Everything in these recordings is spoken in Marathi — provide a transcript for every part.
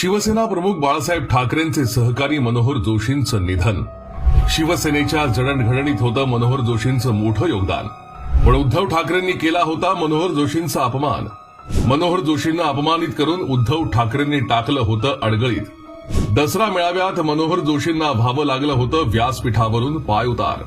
शिवसेना प्रमुख बाळासाहेब ठाकरेंचे सहकारी मनोहर जोशींचं निधन. शिवसेनेच्या जडणघडणीत होतं मनोहर जोशींचं मोठं योगदान. पण उद्धव ठाकरेंनी केला होता मनोहर जोशींचा अपमान. मनोहर जोशींना अपमानित करून उद्धव ठाकरेंनी टाकलं होतं अडगळीत. दसरा मेळाव्यात मनोहर जोशींना व्हावं लागलं होतं व्यासपीठावरून पाय उतार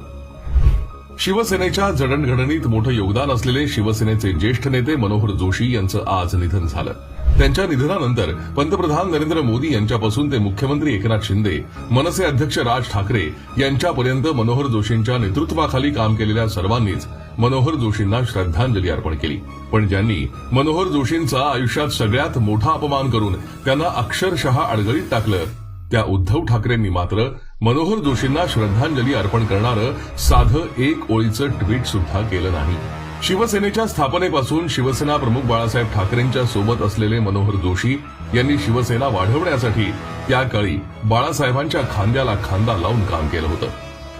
शिवसेनेच्या जडणघडणीत मोठं योगदान असलेले शिवसेनेचे ज्येष्ठ नेते मनोहर जोशी यांचं आज निधन झालं. त्यांच्या निधनानंतर पंतप्रधान नरेंद्र मोदी यांच्यापासून ते मुख्यमंत्री एकनाथ शिंदे मनसे अध्यक्ष राज ठाकरे यांच्यापर्यंत मनोहर जोशींच्या नेतृत्वाखाली काम केलेल्या सर्वांनीच मनोहर जोशींना श्रद्धांजली अर्पण केली. पण ज्यांनी मनोहर जोशींचा आयुष्यात सगळ्यात मोठा अपमान करून त्यांना अक्षरशः अडगळीत टाकलं त्या उद्धव ठाकरेंनी मात्र मनोहर जोशींना श्रद्धांजली अर्पण करणारं साधं एक ओळीचं ट्विट सुद्धा केलं नाही. शिवसेनेच्या स्थापनेपासून शिवसेना प्रमुख बाळासाहेब ठाकरेंच्या सोबत असलेले मनोहर जोशी यांनी शिवसेना वाढवण्यासाठी त्या काळी बाळासाहेबांच्या खांद्याला खांदा लावून काम केलं होतं.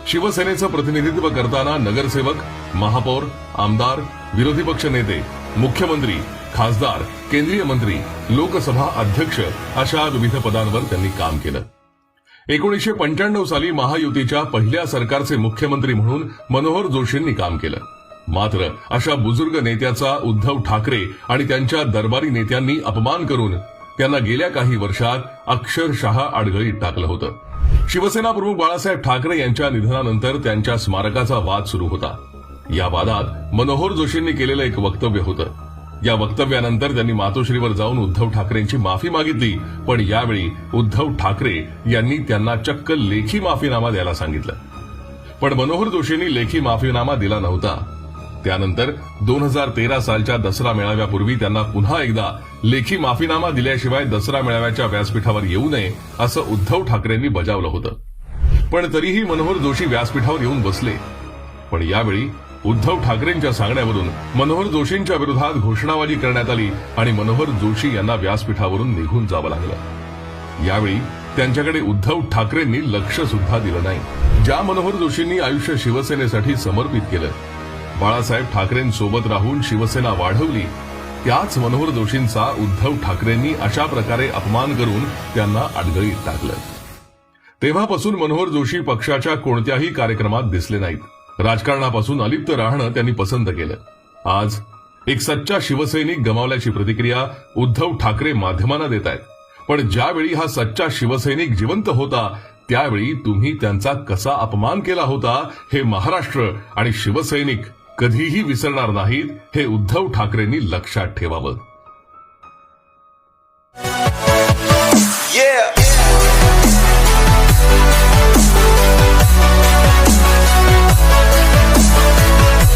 शिवसेनेचं प्रतिनिधित्व करताना नगरसेवक महापौर आमदार विरोधी पक्ष नेते मुख्यमंत्री खासदार केंद्रीय मंत्री लोकसभा अध्यक्ष अशा विविध पदांवर त्यांनी काम केलं. एकोणीसशे पंच्याण्णव साली महायुतीच्या पहिल्या सरकारचे मुख्यमंत्री म्हणून मनोहर जोशींनी काम केलं. मात्र अशा बुजुर्ग नेत्याचा उद्धव ठाकरे आणि त्यांच्या दरबारी नेत्यांनी अपमान करून त्यांना गेल्या काही वर्षात अक्षरशः अडगळीत टाकलं होतं. शिवसेना प्रमुख बाळासाहेब ठाकरे यांच्या निधनानंतर त्यांच्या स्मारकाचा वाद सुरू होता. या वादात मनोहर जोशींनी केलेलं एक वक्तव्य होतं. या वक्तव्यानंतर त्यांनी मातोश्रीवर जाऊन उद्धव ठाकरेंची माफी मागितली पण यावेळी उद्धव ठाकरे यांनी त्यांना चक्क लेखी माफीनामा द्यायला सांगितलं. पण मनोहर जोशींनी लेखी माफीनामा दिला नव्हता. त्यानंतर दोन हजार तेरा सालच्या दसरा मेळाव्यापूर्वी त्यांना पुन्हा एकदा लेखी माफीनामा दिल्याशिवाय दसरा मेळाव्याच्या व्यासपीठावर येऊ नये असं उद्धव ठाकरेंनी बजावलं होतं. पण तरीही मनोहर जोशी व्यासपीठावर येऊन बसले. पण यावेळी उद्धव ठाकरेंच्या सांगण्यावरून मनोहर जोशींच्या विरोधात घोषणाबाजी करण्यात आली आणि मनोहर जोशी यांना व्यासपीठावरून निघून जावं लागलं. यावेळी त्यांच्याकडे उद्धव ठाकरेंनी लक्ष सुद्धा दिलं नाही. ज्या मनोहर जोशींनी आयुष्य शिवसेनेसाठी समर्पित केलं बाळासाहेब ठाकरेंसोबत राहून शिवसेना वाढवली त्याच मनोहर जोशींचा उद्धव ठाकरेंनी अशा प्रकारे अपमान करून त्यांना अडगळीत टाकलं. तेव्हापासून मनोहर जोशी पक्षाच्या कोणत्याही कार्यक्रमात दिसले नाहीत. राजकारणापासून अलिप्त राहणं त्यांनी पसंत केलं. आज एक सच्चा शिवसैनिक गमावल्याची प्रतिक्रिया उद्धव ठाकरे माध्यमांना देत आहेत. पण ज्यावेळी हा सच्चा शिवसैनिक जिवंत होता त्यावेळी तुम्ही त्यांचा कसा अपमान केला होता हे महाराष्ट्र आणि शिवसैनिक कधीही विसरणार नाहीत हे उद्धव ठाकरेंनी लक्षात ठेवावं Yeah.